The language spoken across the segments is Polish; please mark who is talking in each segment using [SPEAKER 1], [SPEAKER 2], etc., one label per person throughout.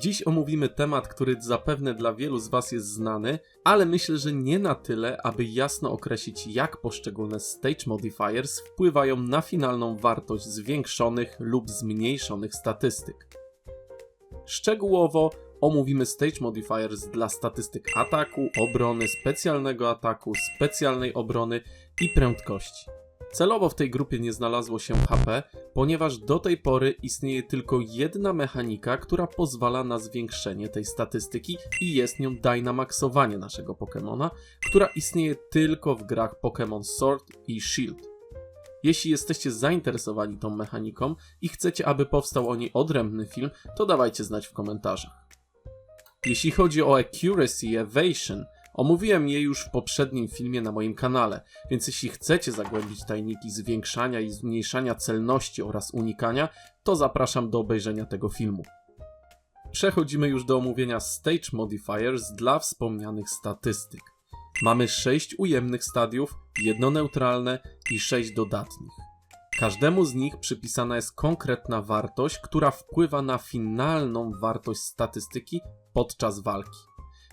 [SPEAKER 1] Dziś omówimy temat, który zapewne dla wielu z Was jest znany, ale myślę, że nie na tyle, aby jasno określić, jak poszczególne stage modifiers wpływają na finalną wartość zwiększonych lub zmniejszonych statystyk. Szczegółowo omówimy stage modifiers dla statystyk ataku, obrony, specjalnego ataku, specjalnej obrony i prędkości. Celowo w tej grupie nie znalazło się HP, ponieważ do tej pory istnieje tylko jedna mechanika, która pozwala na zwiększenie tej statystyki i jest nią Dynamaxowanie naszego Pokemona, która istnieje tylko w grach Pokémon Sword i Shield. Jeśli jesteście zainteresowani tą mechaniką i chcecie, aby powstał o niej odrębny film, to dawajcie znać w komentarzach. Jeśli chodzi o Accuracy Evasion, omówiłem je już w poprzednim filmie na moim kanale, więc jeśli chcecie zagłębić tajniki zwiększania i zmniejszania celności oraz unikania, to zapraszam do obejrzenia tego filmu. Przechodzimy już do omówienia Stage Modifiers dla wspomnianych statystyk. Mamy 6 ujemnych stadiów, jedno neutralne i 6 dodatnich. Każdemu z nich przypisana jest konkretna wartość, która wpływa na finalną wartość statystyki podczas walki.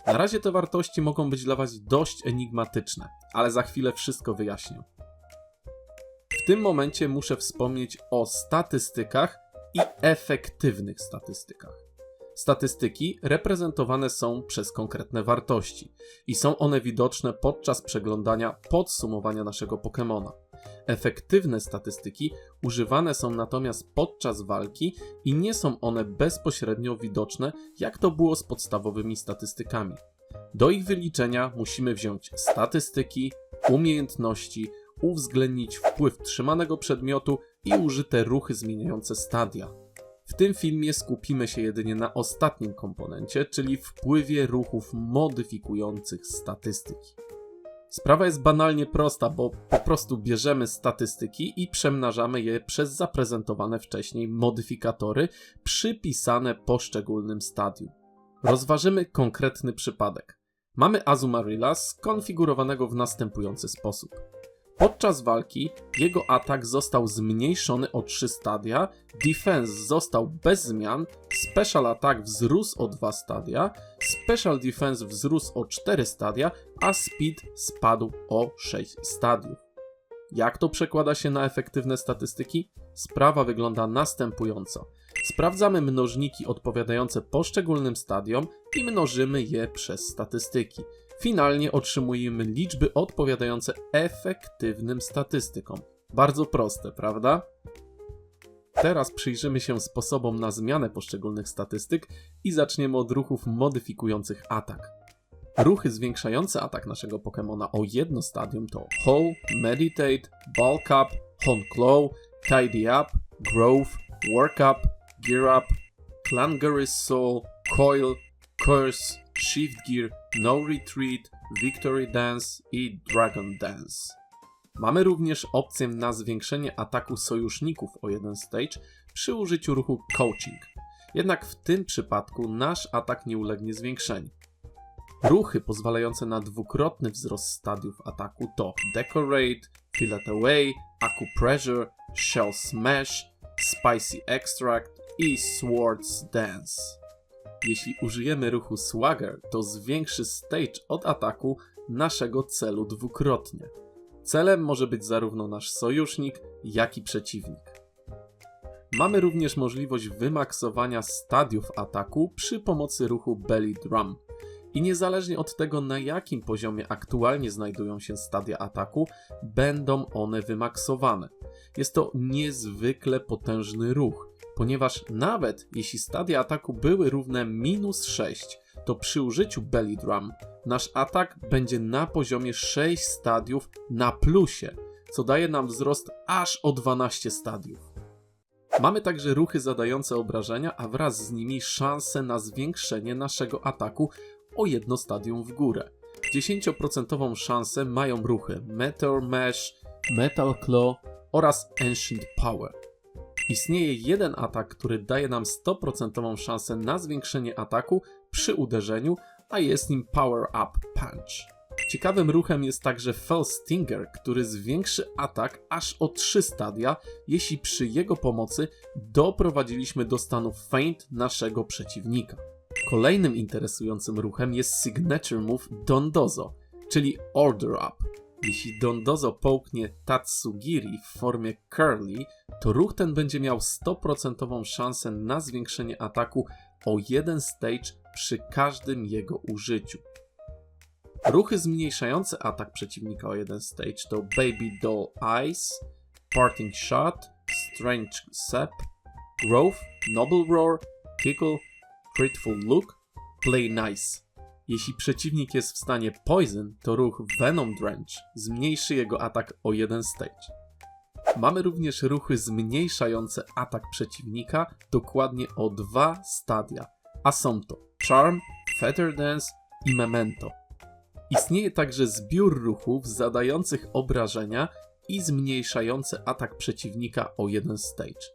[SPEAKER 1] Na razie te wartości mogą być dla Was dość enigmatyczne, ale za chwilę wszystko wyjaśnię. W tym momencie muszę wspomnieć o statystykach i efektywnych statystykach. Statystyki reprezentowane są przez konkretne wartości i są one widoczne podczas przeglądania podsumowania naszego Pokémona. Efektywne statystyki używane są natomiast podczas walki i nie są one bezpośrednio widoczne, jak to było z podstawowymi statystykami. Do ich wyliczenia musimy wziąć statystyki, umiejętności, uwzględnić wpływ trzymanego przedmiotu i użyte ruchy zmieniające stadia. W tym filmie skupimy się jedynie na ostatnim komponencie, czyli wpływie ruchów modyfikujących statystyki. Sprawa jest banalnie prosta, bo po prostu bierzemy statystyki i przemnażamy je przez zaprezentowane wcześniej modyfikatory przypisane poszczególnym stadium. Rozważymy konkretny przypadek. Mamy Azumarilla skonfigurowanego w następujący sposób. Podczas walki jego atak został zmniejszony o 3 stadia, defense został bez zmian, special attack wzrósł o 2 stadia, special defense wzrósł o 4 stadia, a speed spadł o 6 stadiów. Jak to przekłada się na efektywne statystyki? Sprawa wygląda następująco. Sprawdzamy mnożniki odpowiadające poszczególnym stadiom i mnożymy je przez statystyki. Finalnie otrzymujemy liczby odpowiadające efektywnym statystykom. Bardzo proste, prawda? Teraz przyjrzymy się sposobom na zmianę poszczególnych statystyk i zaczniemy od ruchów modyfikujących atak. Ruchy zwiększające atak naszego Pokémona o jedno stadium to Hole, Meditate, Bulk Up, Claw, Tidy Up, Growth, Work Up, Gear Up, Clangerous Soul, Coil, Curse, Shift Gear, No Retreat, Victory Dance i Dragon Dance. Mamy również opcję na zwiększenie ataku sojuszników o jeden stage przy użyciu ruchu Coaching. Jednak w tym przypadku nasz atak nie ulegnie zwiększeniu. Ruchy pozwalające na dwukrotny wzrost stadiów ataku to Decorate, Fillet Away, Acupressure, Shell Smash, Spicy Extract i Swords Dance. Jeśli użyjemy ruchu Swagger, to zwiększy stage od ataku naszego celu dwukrotnie. Celem może być zarówno nasz sojusznik, jak i przeciwnik. Mamy również możliwość wymaksowania stadiów ataku przy pomocy ruchu Belly Drum. I niezależnie od tego, na jakim poziomie aktualnie znajdują się stadia ataku, będą one wymaksowane. Jest to niezwykle potężny ruch, ponieważ nawet jeśli stadia ataku były równe minus 6, to przy użyciu Belly Drum nasz atak będzie na poziomie 6 stadiów na plusie, co daje nam wzrost aż o 12 stadiów. Mamy także ruchy zadające obrażenia, a wraz z nimi szanse na zwiększenie naszego ataku o jedno stadium w górę. 10% szansę mają ruchy Meteor Mesh, Metal Claw oraz Ancient Power. Istnieje jeden atak, który daje nam 100% szansę na zwiększenie ataku przy uderzeniu, a jest nim Power Up Punch. Ciekawym ruchem jest także Fell Stinger, który zwiększy atak aż o 3 stadia, jeśli przy jego pomocy doprowadziliśmy do stanu feint naszego przeciwnika. Kolejnym interesującym ruchem jest Signature Move Dondozo, czyli Order Up. Jeśli Dondozo połknie Tatsugiri w formie Curly, to ruch ten będzie miał 100% szansę na zwiększenie ataku o jeden stage przy każdym jego użyciu. Ruchy zmniejszające atak przeciwnika o jeden stage to Baby Doll Eyes, Parting Shot, Strange Sep, Growth, Noble Roar, Tickle, Grateful Look, Play Nice. Jeśli przeciwnik jest w stanie Poison, to ruch Venom Drench zmniejszy jego atak o jeden stage. Mamy również ruchy zmniejszające atak przeciwnika dokładnie o dwa stadia, a są to Charm, Feather Dance i Memento. Istnieje także zbiór ruchów zadających obrażenia i zmniejszające atak przeciwnika o jeden stage.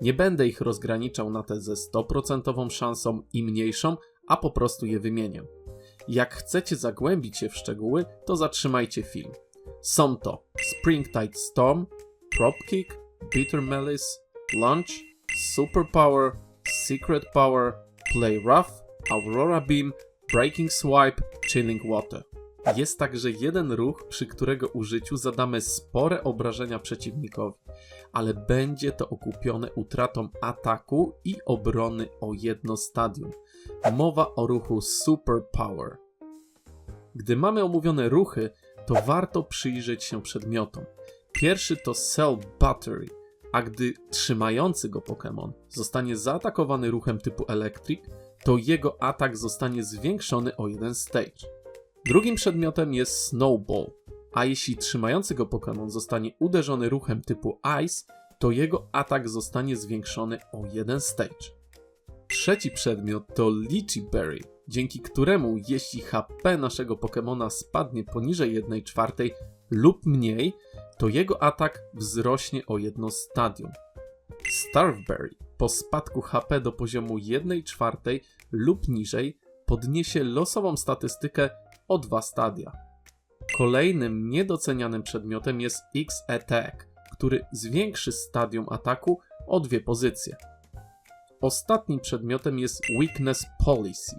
[SPEAKER 1] Nie będę ich rozgraniczał na te ze 100% szansą i mniejszą, a po prostu je wymienię. Jak chcecie zagłębić się w szczegóły, to zatrzymajcie film. Są to Springtide Storm, Dropkick, Bitter Malice, Launch, Superpower, Secret Power, Play Rough, Aurora Beam, Breaking Swipe, Chilling Water. Jest także jeden ruch, przy którego użyciu zadamy spore obrażenia przeciwnikowi, ale będzie to okupione utratą ataku i obrony o jedno stadium. Mowa o ruchu Super Power. Gdy mamy omówione ruchy, to warto przyjrzeć się przedmiotom. Pierwszy to Cell Battery, a gdy trzymający go Pokémon zostanie zaatakowany ruchem typu Electric, to jego atak zostanie zwiększony o jeden stage. Drugim przedmiotem jest Snowball, a jeśli trzymający go Pokémon zostanie uderzony ruchem typu Ice, to jego atak zostanie zwiększony o jeden stage. Trzeci przedmiot to Lychee Berry, dzięki któremu jeśli HP naszego Pokémona spadnie poniżej 1 czwartej lub mniej, to jego atak wzrośnie o jedno stadium. Starveberry po spadku HP do poziomu 1 czwartej lub niżej podniesie losową statystykę o dwa stadia. Kolejnym niedocenianym przedmiotem jest X-Attack, który zwiększy stadium ataku o dwie pozycje. Ostatnim przedmiotem jest Weakness Policy.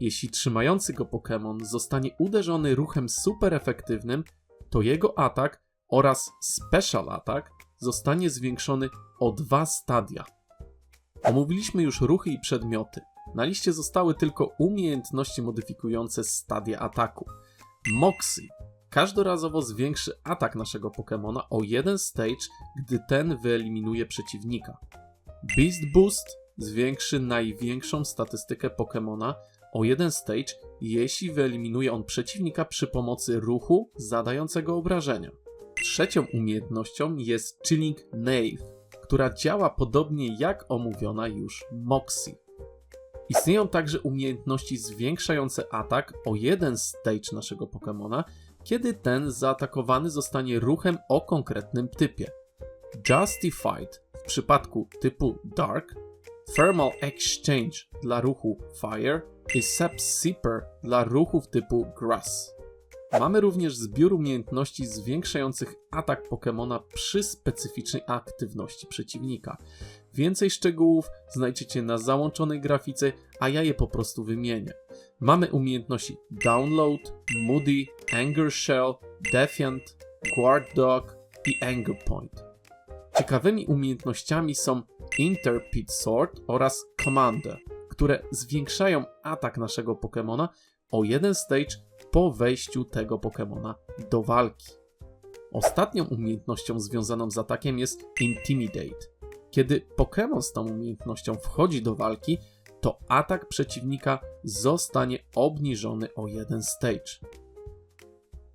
[SPEAKER 1] Jeśli trzymający go Pokémon zostanie uderzony ruchem super efektywnym, to jego atak oraz Special Attack zostanie zwiększony o dwa stadia. Omówiliśmy już ruchy i przedmioty. Na liście zostały tylko umiejętności modyfikujące stadia ataku. Moxie każdorazowo zwiększy atak naszego Pokémona o jeden stage, gdy ten wyeliminuje przeciwnika. Beast Boost zwiększy największą statystykę Pokémona o jeden stage, jeśli wyeliminuje on przeciwnika przy pomocy ruchu zadającego obrażenia. Trzecią umiejętnością jest Chilling Knave, która działa podobnie jak omówiona już Moxie. Istnieją także umiejętności zwiększające atak o jeden stage naszego Pokémona, kiedy ten zaatakowany zostanie ruchem o konkretnym typie. Justified w przypadku typu Dark, Thermal Exchange dla ruchu Fire i Sep Seeper dla ruchów typu Grass. Mamy również zbiór umiejętności zwiększających atak Pokémona przy specyficznej aktywności przeciwnika. Więcej szczegółów znajdziecie na załączonej grafice, a ja je po prostu wymienię. Mamy umiejętności Download, Moody, Anger Shell, Defiant, Guard Dog i Anger Point. Ciekawymi umiejętnościami są Interpret Sword oraz Commander, które zwiększają atak naszego Pokémona o jeden stage po wejściu tego Pokémona do walki. Ostatnią umiejętnością związaną z atakiem jest Intimidate. Kiedy Pokémon z tą umiejętnością wchodzi do walki, to atak przeciwnika zostanie obniżony o jeden stage.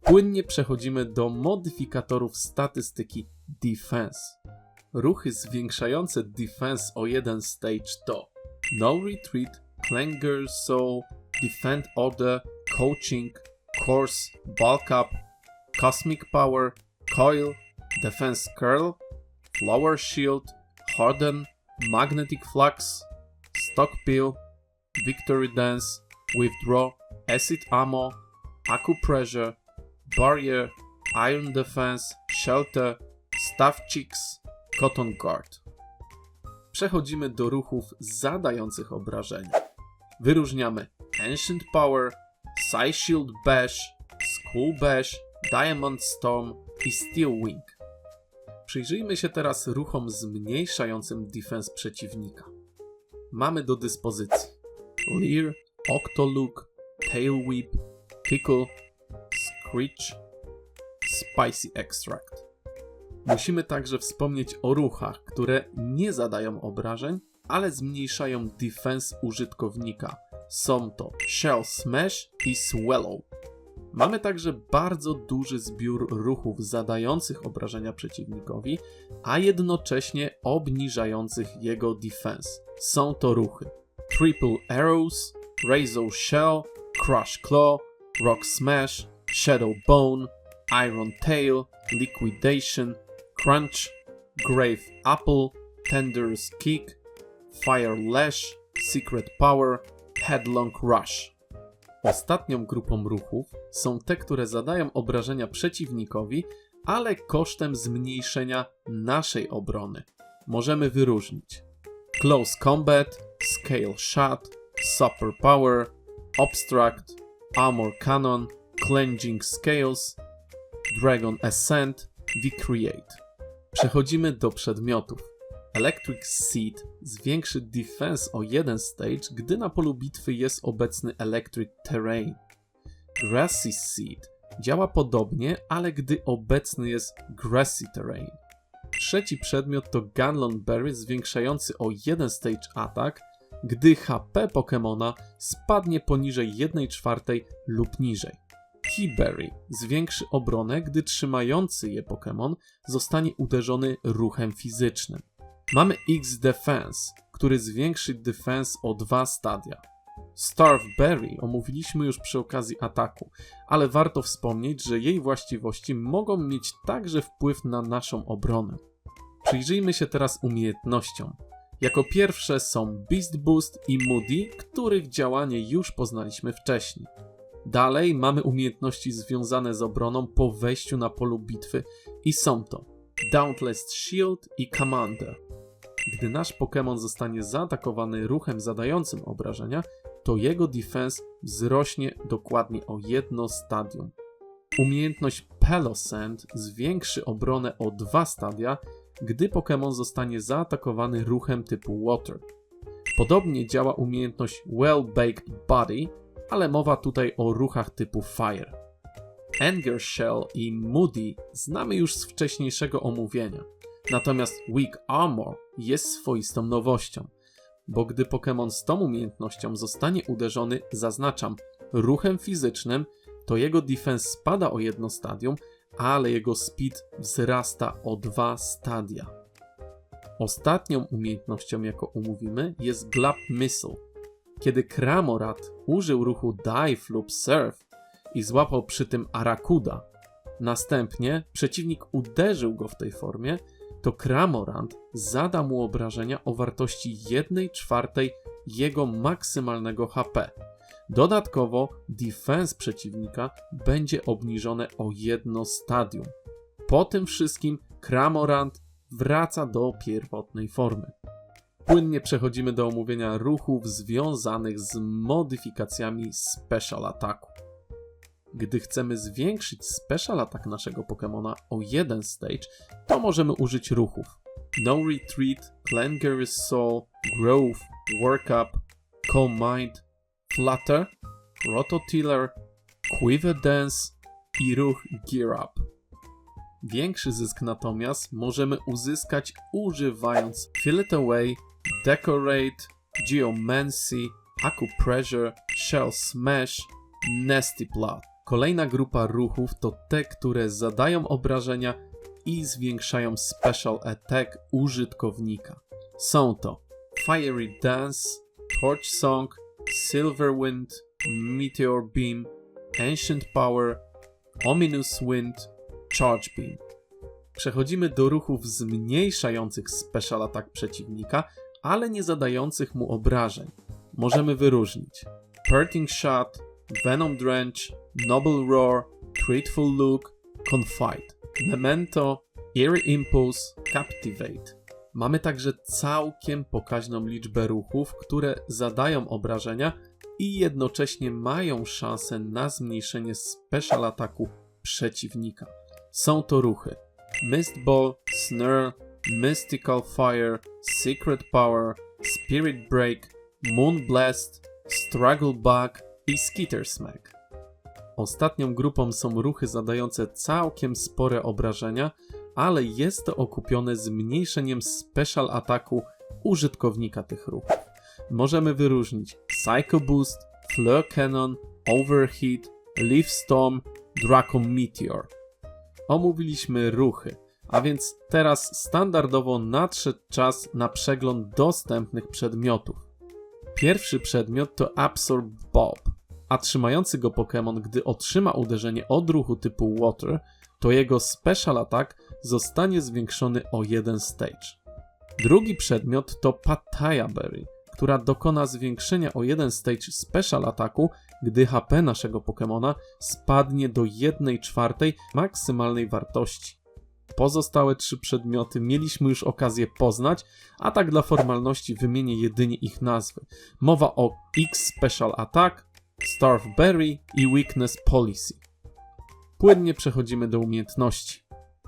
[SPEAKER 1] Płynnie przechodzimy do modyfikatorów statystyki Defense. Ruchy zwiększające Defense o jeden stage to No Retreat, Clanger Soul, Defend Order, Coaching, Course, Bulk Up, Cosmic Power, Coil, Defense Curl, Flower Shield, Harden, Magnetic Flux, Stockpile, Victory Dance, Withdraw, Acid Ammo, Acupressure, Barrier, Iron Defense, Shelter, Staff Cheeks, Cotton Guard. Przechodzimy do ruchów zadających obrażenia. Wyróżniamy Ancient Power, Psy Shield Bash, Skull Bash, Diamond Storm i Steel Wing. Przyjrzyjmy się teraz ruchom zmniejszającym defense przeciwnika. Mamy do dyspozycji Leer, Octolook, Tail Whip, Tickle, Screech, Spicy Extract. Musimy także wspomnieć o ruchach, które nie zadają obrażeń, ale zmniejszają defense użytkownika. Są to Shell Smash i Swallow. Mamy także bardzo duży zbiór ruchów zadających obrażenia przeciwnikowi, a jednocześnie obniżających jego defense. Są to ruchy Triple Arrows, Razor Shell, Crush Claw, Rock Smash, Shadow Bone, Iron Tail, Liquidation, Crunch, Grave Apple, Tender's Kick, Fire Lash, Secret Power, Headlong Rush. Ostatnią grupą ruchów są te, które zadają obrażenia przeciwnikowi, ale kosztem zmniejszenia naszej obrony. Możemy wyróżnić Close Combat, Scale Shot, Super Power, Obstruct, Armor Cannon, Cleansing Scales, Dragon Ascent, Decreate. Przechodzimy do przedmiotów. Electric Seed zwiększy defense o jeden stage, gdy na polu bitwy jest obecny Electric Terrain. Grassy Seed działa podobnie, ale gdy obecny jest Grassy Terrain. Trzeci przedmiot to Gunlon Berry zwiększający o jeden stage atak, gdy HP Pokemona spadnie poniżej 1 czwartej lub niżej. Keyberry zwiększy obronę, gdy trzymający je Pokémon zostanie uderzony ruchem fizycznym. Mamy X Defense, który zwiększy defense o dwa stadia. Starve Berry omówiliśmy już przy okazji ataku, ale warto wspomnieć, że jej właściwości mogą mieć także wpływ na naszą obronę. Przyjrzyjmy się teraz umiejętnościom. Jako pierwsze są Beast Boost i Moody, których działanie już poznaliśmy wcześniej. Dalej mamy umiejętności związane z obroną po wejściu na polu bitwy i są to Dauntless Shield i Commander. Gdy nasz Pokémon zostanie zaatakowany ruchem zadającym obrażenia, to jego defense wzrośnie dokładnie o jedno stadium. Umiejętność Pelosend zwiększy obronę o dwa stadia, gdy Pokémon zostanie zaatakowany ruchem typu Water. Podobnie działa umiejętność Well Baked Body, ale mowa tutaj o ruchach typu Fire. Anger Shell i Moody znamy już z wcześniejszego omówienia. Natomiast Weak Armor jest swoistą nowością, bo gdy Pokémon z tą umiejętnością zostanie uderzony, zaznaczam, ruchem fizycznym, to jego defense spada o jedno stadium, ale jego speed wzrasta o dwa stadia. Ostatnią umiejętnością, jaką umówimy, jest Glap Missile. Kiedy Kramorat użył ruchu Dive lub Surf i złapał przy tym Arakuda, następnie przeciwnik uderzył go w tej formie, to Kramorant zada mu obrażenia o wartości 1 czwartej jego maksymalnego HP. Dodatkowo defense przeciwnika będzie obniżone o jedno stadium. Po tym wszystkim Kramorant wraca do pierwotnej formy. Płynnie przechodzimy do omówienia ruchów związanych z modyfikacjami Special Attacku. Gdy chcemy zwiększyć Special Attack naszego Pokémona o jeden stage, to możemy użyć ruchów No Retreat, Clanger's Soul, Growth, Work Up, Calm Mind, Flutter, Rototiller, Quiver Dance i ruch Gear Up. Większy zysk natomiast możemy uzyskać używając Fill Away, Decorate, Geomancy, Acupressure, Shell Smash, Nasty Blood. Kolejna grupa ruchów to te, które zadają obrażenia i zwiększają Special Attack użytkownika. Są to Fiery Dance, Torch Song, Silverwind, Meteor Beam, Ancient Power, Ominous Wind, Charge Beam. Przechodzimy do ruchów zmniejszających Special Attack przeciwnika, ale nie zadających mu obrażeń. Możemy wyróżnić Perting Shot, Venom Drench, Noble Roar, Grateful Look, Confide, Memento, Eerie Impulse, Captivate. Mamy także całkiem pokaźną liczbę ruchów, które zadają obrażenia i jednocześnie mają szansę na zmniejszenie special ataku przeciwnika. Są to ruchy Mist Ball, Mystical Fire, Secret Power, Spirit Break, Moon Blast, Struggle Bug i Skitter Smack. Ostatnią grupą są ruchy zadające całkiem spore obrażenia, ale jest to okupione zmniejszeniem special ataku użytkownika tych ruchów. Możemy wyróżnić Psycho Boost, Fleur Cannon, Overheat, Leaf Storm, Draco Meteor. Omówiliśmy ruchy, a więc teraz standardowo nadszedł czas na przegląd dostępnych przedmiotów. Pierwszy przedmiot to Absorb Bob, a trzymający go Pokémon, gdy otrzyma uderzenie od ruchu typu Water, to jego Special Attack zostanie zwiększony o jeden stage. Drugi przedmiot to Pattaya Berry, która dokona zwiększenia o jeden stage Special Ataku, gdy HP naszego Pokémona spadnie do 1 czwartej maksymalnej wartości. Pozostałe trzy przedmioty mieliśmy już okazję poznać, a tak dla formalności wymienię jedynie ich nazwy. Mowa o X Special Attack, Starve Berry i Weakness Policy. Płynnie przechodzimy do umiejętności.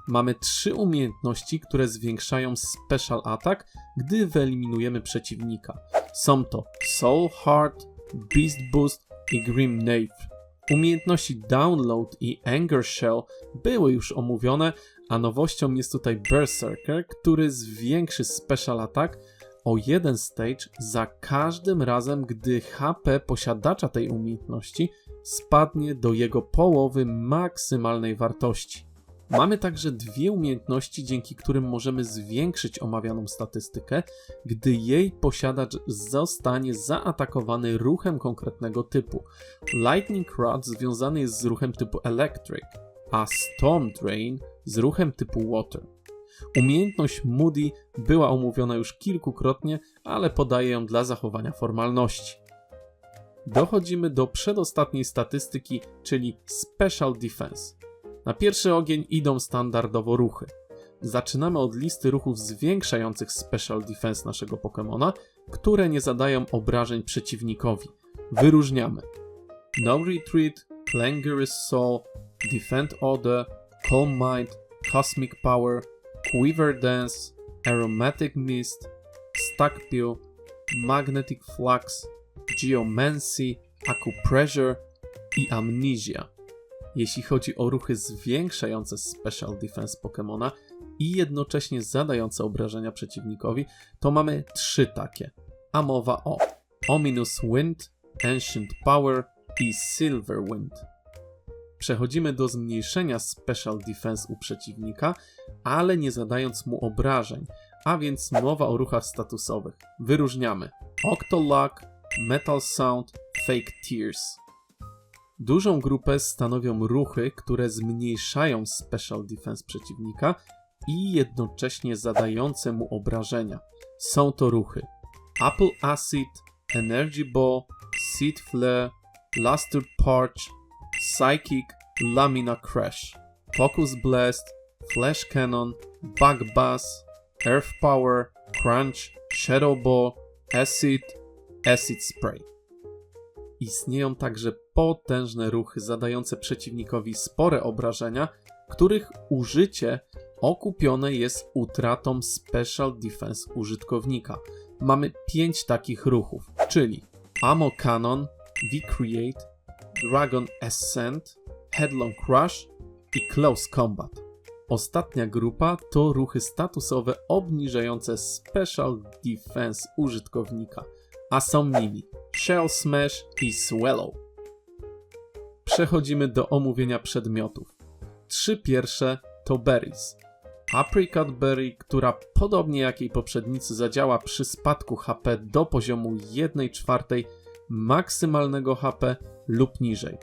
[SPEAKER 1] Mamy trzy umiejętności, które zwiększają Special Attack, gdy wyeliminujemy przeciwnika. Są to Soul Heart, Beast Boost i Grim Knave. Umiejętności Download i Anger Shell były już omówione, a nowością jest tutaj Berserker, który zwiększy Special Attack o jeden stage za każdym razem, gdy HP posiadacza tej umiejętności spadnie do jego połowy maksymalnej wartości. Mamy także dwie umiejętności, dzięki którym możemy zwiększyć omawianą statystykę, gdy jej posiadacz zostanie zaatakowany ruchem konkretnego typu. Lightning Rod związany jest z ruchem typu Electric, a Storm Drain z ruchem typu Water. Umiejętność Moody była omówiona już kilkukrotnie, ale podaję ją dla zachowania formalności. Dochodzimy do przedostatniej statystyki, czyli Special Defense. Na pierwszy ogień idą standardowo ruchy. Zaczynamy od listy ruchów zwiększających Special Defense naszego Pokémona, które nie zadają obrażeń przeciwnikowi. Wyróżniamy No Retreat, Clangorous Soul, Defend Order, Calm Mind, Cosmic Power, Quiver Dance, Aromatic Mist, Stack Pill, Magnetic Flux, Geomancy, Acupressure i Amnesia. Jeśli chodzi o ruchy zwiększające Special Defense Pokémona i jednocześnie zadające obrażenia przeciwnikowi, to mamy trzy takie. A mowa o Ominous Wind, Ancient Power i Silver Wind. Przechodzimy do zmniejszenia Special Defense u przeciwnika, ale nie zadając mu obrażeń, a więc mowa o ruchach statusowych. Wyróżniamy Octolock, Metal Sound, Fake Tears. Dużą grupę stanowią ruchy, które zmniejszają special defense przeciwnika i jednocześnie zadające mu obrażenia. Są to ruchy Apple Acid, Energy Ball, Seed Flare, Luster Parch, Psychic, Lamina Crash, Focus Blast, Flash Cannon, Bug Buzz, Earth Power, Crunch, Shadow Ball, Acid, Acid Spray. Istnieją także potężne ruchy zadające przeciwnikowi spore obrażenia, których użycie okupione jest utratą Special Defense użytkownika. Mamy 5 takich ruchów, czyli Ammo Cannon, V-Create, Dragon Ascent, Headlong Crush i Close Combat. Ostatnia grupa to ruchy statusowe obniżające Special Defense użytkownika, a są nimi Shell Smash i Swallow. Przechodzimy do omówienia przedmiotów. Trzy pierwsze to berries. Apricot Berry, która podobnie jak jej poprzednicy zadziała przy spadku HP do poziomu 1 czwartej maksymalnego HP lub niżej,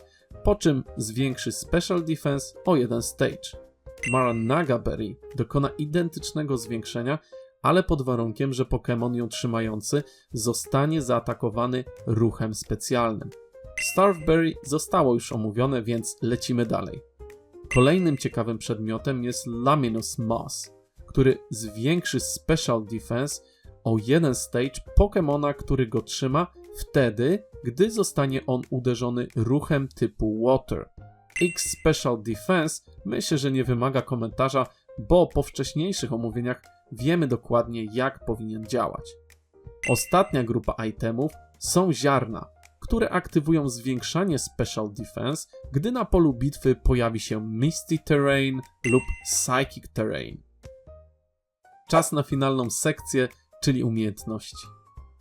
[SPEAKER 1] po czym zwiększy Special Defense o jeden stage. Maranaga Berry dokona identycznego zwiększenia, ale pod warunkiem, że Pokémon ją trzymający zostanie zaatakowany ruchem specjalnym. Starberry zostało już omówione, więc lecimy dalej. Kolejnym ciekawym przedmiotem jest Laminus Moss, który zwiększy Special Defense o jeden stage Pokemona, który go trzyma wtedy, gdy zostanie on uderzony ruchem typu Water. X Special Defense myślę, że nie wymaga komentarza, bo po wcześniejszych omówieniach wiemy dokładnie jak powinien działać. Ostatnia grupa itemów są ziarna, które aktywują zwiększanie Special Defense, gdy na polu bitwy pojawi się Misty Terrain lub Psychic Terrain. Czas na finalną sekcję, czyli umiejętności.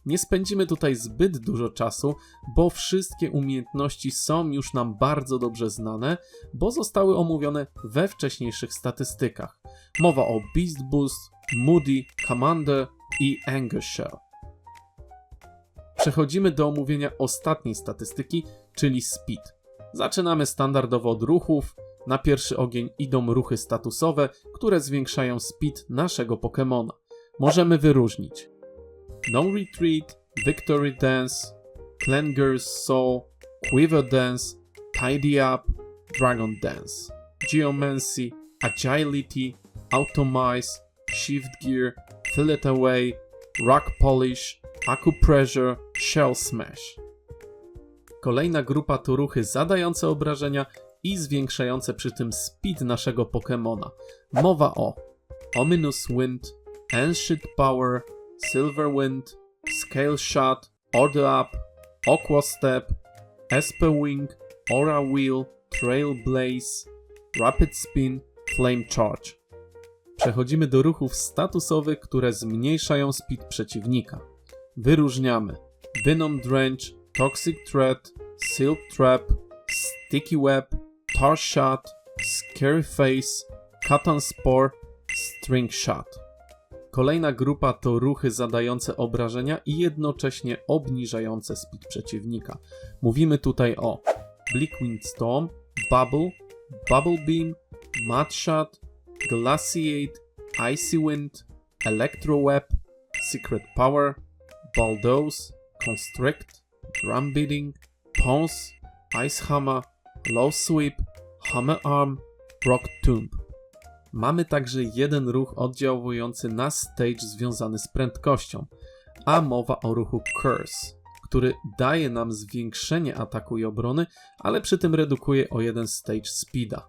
[SPEAKER 1] Nie spędzimy tutaj zbyt dużo czasu, bo wszystkie umiejętności są już nam bardzo dobrze znane, bo zostały omówione we wcześniejszych statystykach. Mowa o Beast Boost, Moody, Commander i Anger Shell. Przechodzimy do omówienia ostatniej statystyki, czyli Speed. Zaczynamy standardowo od ruchów. Na pierwszy ogień idą ruchy statusowe, które zwiększają speed naszego Pokemona. Możemy wyróżnić No Retreat, Victory Dance, Clanger's Soul, Quiver Dance, Tidy Up, Dragon Dance, Geomancy, Agility, Automize, Shift Gear, Fill It Away, Rock Polish, Acupressure, Shell Smash. Kolejna grupa to ruchy zadające obrażenia i zwiększające przy tym speed naszego Pokemona. Mowa o Ominous Wind, Ancient Power, Silver Wind, Scale Shot, Order Up, Aqua Step, Esper Wing, Aura Wheel, Trail Blaze, Rapid Spin, Flame Charge. Przechodzimy do ruchów statusowych, które zmniejszają speed przeciwnika. Wyróżniamy Venom Drench, Toxic Threat, Silk Trap, Sticky Web, Tar Shot, Scary Face, Cotton Spore, String Shot. Kolejna grupa to ruchy zadające obrażenia i jednocześnie obniżające speed przeciwnika. Mówimy tutaj o Blickwind Storm, Bubble, Bubble Beam, Mud Shot, Glaciate, Icy Wind, Electro Web, Secret Power, Bulldoze, Constrict, Drum Beating, Pons, Ice Hammer, Low Sweep, Hammer Arm, Rock Tomb. Mamy także jeden ruch oddziałujący na stage związany z prędkością, a mowa o ruchu Curse, który daje nam zwiększenie ataku i obrony, ale przy tym redukuje o jeden stage speeda.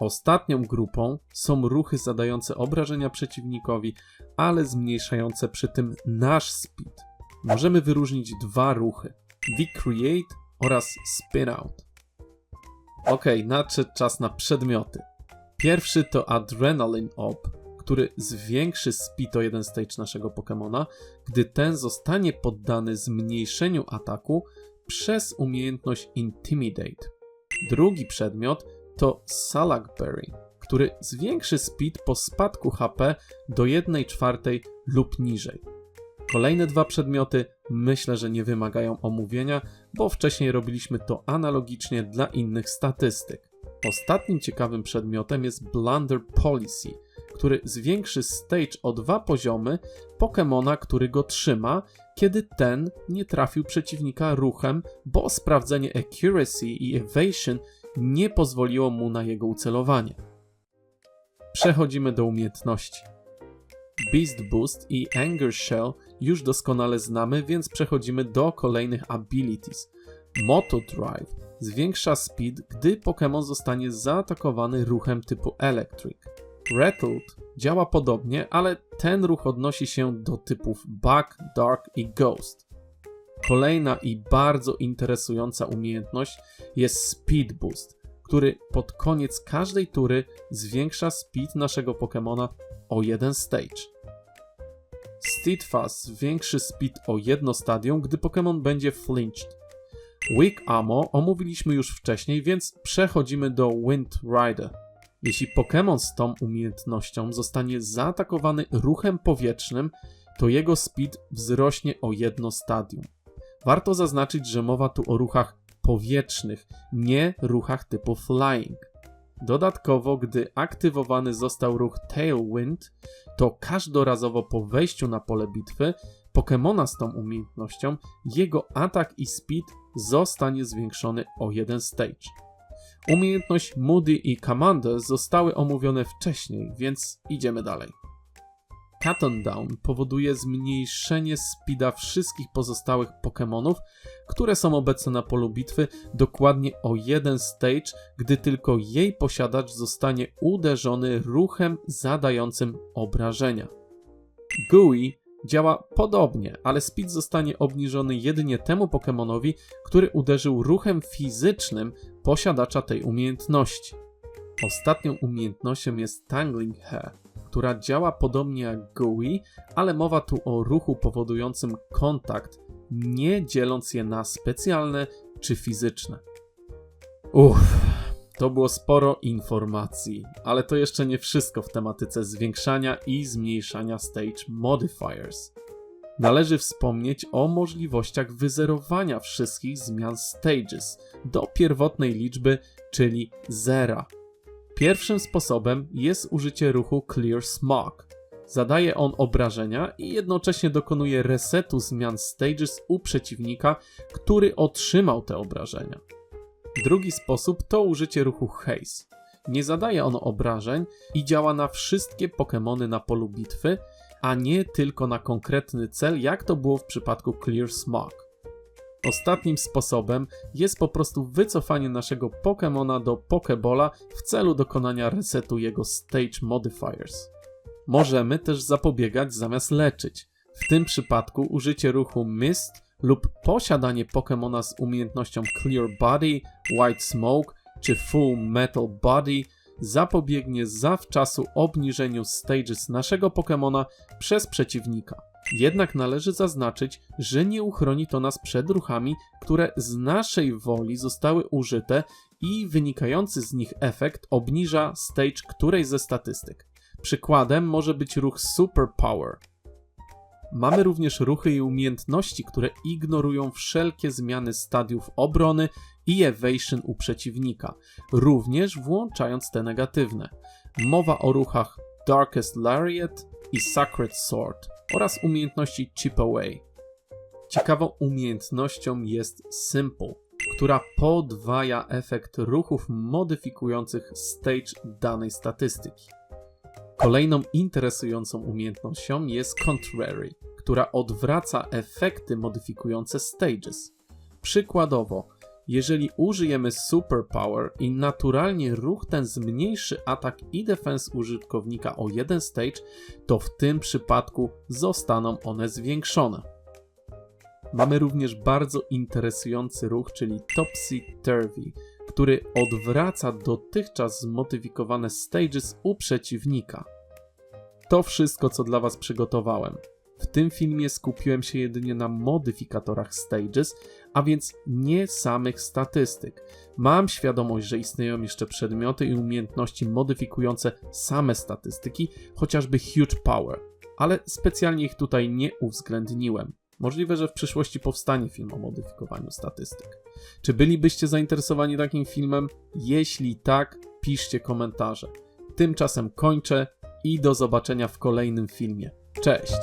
[SPEAKER 1] Ostatnią grupą są ruchy zadające obrażenia przeciwnikowi, ale zmniejszające przy tym nasz speed. Możemy wyróżnić dwa ruchy: Decreate oraz Spin Out. Ok, nadszedł czas na przedmioty. Pierwszy to Adrenaline Op, który zwiększy speed o jeden stage naszego Pokemona, gdy ten zostanie poddany zmniejszeniu ataku przez umiejętność Intimidate. Drugi przedmiot to Salakberry, który zwiększy speed po spadku HP do 1 czwartej lub niżej. Kolejne dwa przedmioty myślę, że nie wymagają omówienia, bo wcześniej robiliśmy to analogicznie dla innych statystyk. Ostatnim ciekawym przedmiotem jest Blunder Policy, który zwiększy stage o dwa poziomy Pokemona, który go trzyma, kiedy ten nie trafił przeciwnika ruchem, bo sprawdzenie Accuracy i Evasion nie pozwoliło mu na jego ucelowanie. Przechodzimy do umiejętności. Beast Boost i Anger Shell już doskonale znamy, więc przechodzimy do kolejnych abilities. Moto Drive zwiększa speed, gdy Pokémon zostanie zaatakowany ruchem typu Electric. Rattled działa podobnie, ale ten ruch odnosi się do typów Bug, Dark i Ghost. Kolejna i bardzo interesująca umiejętność jest Speed Boost, który pod koniec każdej tury zwiększa speed naszego Pokémona o jeden stage. Steadfast zwiększy speed o jedno stadium, gdy Pokémon będzie flinched. Weak Ammo omówiliśmy już wcześniej, więc przechodzimy do Wind Rider. Jeśli Pokémon z tą umiejętnością zostanie zaatakowany ruchem powietrznym, to jego speed wzrośnie o jedno stadium. Warto zaznaczyć, że mowa tu o ruchach powietrznych, nie ruchach typu flying. Dodatkowo, gdy aktywowany został ruch Tailwind, to każdorazowo po wejściu na pole bitwy Pokemona z tą umiejętnością, jego atak i speed zostanie zwiększony o jeden stage. Umiejętność Moody i Commander zostały omówione wcześniej, więc idziemy dalej. Cut on Down powoduje zmniejszenie speeda wszystkich pozostałych Pokémonów, które są obecne na polu bitwy, dokładnie o jeden stage, gdy tylko jej posiadacz zostanie uderzony ruchem zadającym obrażenia. GUI działa podobnie, ale speed zostanie obniżony jedynie temu Pokémonowi, który uderzył ruchem fizycznym posiadacza tej umiejętności. Ostatnią umiejętnością jest Tangling Hair, która działa podobnie jak GUI, ale mowa tu o ruchu powodującym kontakt, nie dzieląc je na specjalne czy fizyczne. Uff, to było sporo informacji, ale to jeszcze nie wszystko w tematyce zwiększania i zmniejszania stage modifiers. Należy wspomnieć o możliwościach wyzerowania wszystkich zmian stages do pierwotnej liczby, czyli zera. Pierwszym sposobem jest użycie ruchu Clear Smog. Zadaje on obrażenia i jednocześnie dokonuje resetu zmian stages u przeciwnika, który otrzymał te obrażenia. Drugi sposób to użycie ruchu Haze. Nie zadaje on obrażeń i działa na wszystkie Pokémony na polu bitwy, a nie tylko na konkretny cel, jak to było w przypadku Clear Smog. Ostatnim sposobem jest po prostu wycofanie naszego Pokémona do Pokebola w celu dokonania resetu jego Stage Modifiers. Możemy też zapobiegać zamiast leczyć. W tym przypadku użycie ruchu Mist lub posiadanie Pokémona z umiejętnością Clear Body, White Smoke czy Full Metal Body zapobiegnie zawczasu obniżeniu stages naszego Pokémona przez przeciwnika. Jednak należy zaznaczyć, że nie uchroni to nas przed ruchami, które z naszej woli zostały użyte i wynikający z nich efekt obniża stage którejś ze statystyk. Przykładem może być ruch Super Power. Mamy również ruchy i umiejętności, które ignorują wszelkie zmiany stadiów obrony i evasion u przeciwnika, również włączając te negatywne. Mowa o ruchach Darkest Lariat i Sacred Sword oraz umiejętności Chip Away. Ciekawą umiejętnością jest Simple, która podwaja efekt ruchów modyfikujących stage danej statystyki. Kolejną interesującą umiejętnością jest Contrary, która odwraca efekty modyfikujące stages. Przykładowo, jeżeli użyjemy Superpower i naturalnie ruch ten zmniejszy atak i defense użytkownika o jeden stage, to w tym przypadku zostaną one zwiększone. Mamy również bardzo interesujący ruch, czyli Topsy Turvy, który odwraca dotychczas zmodyfikowane stages u przeciwnika. To wszystko, co dla Was przygotowałem. W tym filmie skupiłem się jedynie na modyfikatorach stages, a więc nie samych statystyk. Mam świadomość, że istnieją jeszcze przedmioty i umiejętności modyfikujące same statystyki, chociażby Huge Power, ale specjalnie ich tutaj nie uwzględniłem. Możliwe, że w przyszłości powstanie film o modyfikowaniu statystyk. Czy bylibyście zainteresowani takim filmem? Jeśli tak, piszcie komentarze. Tymczasem kończę i do zobaczenia w kolejnym filmie. Cześć!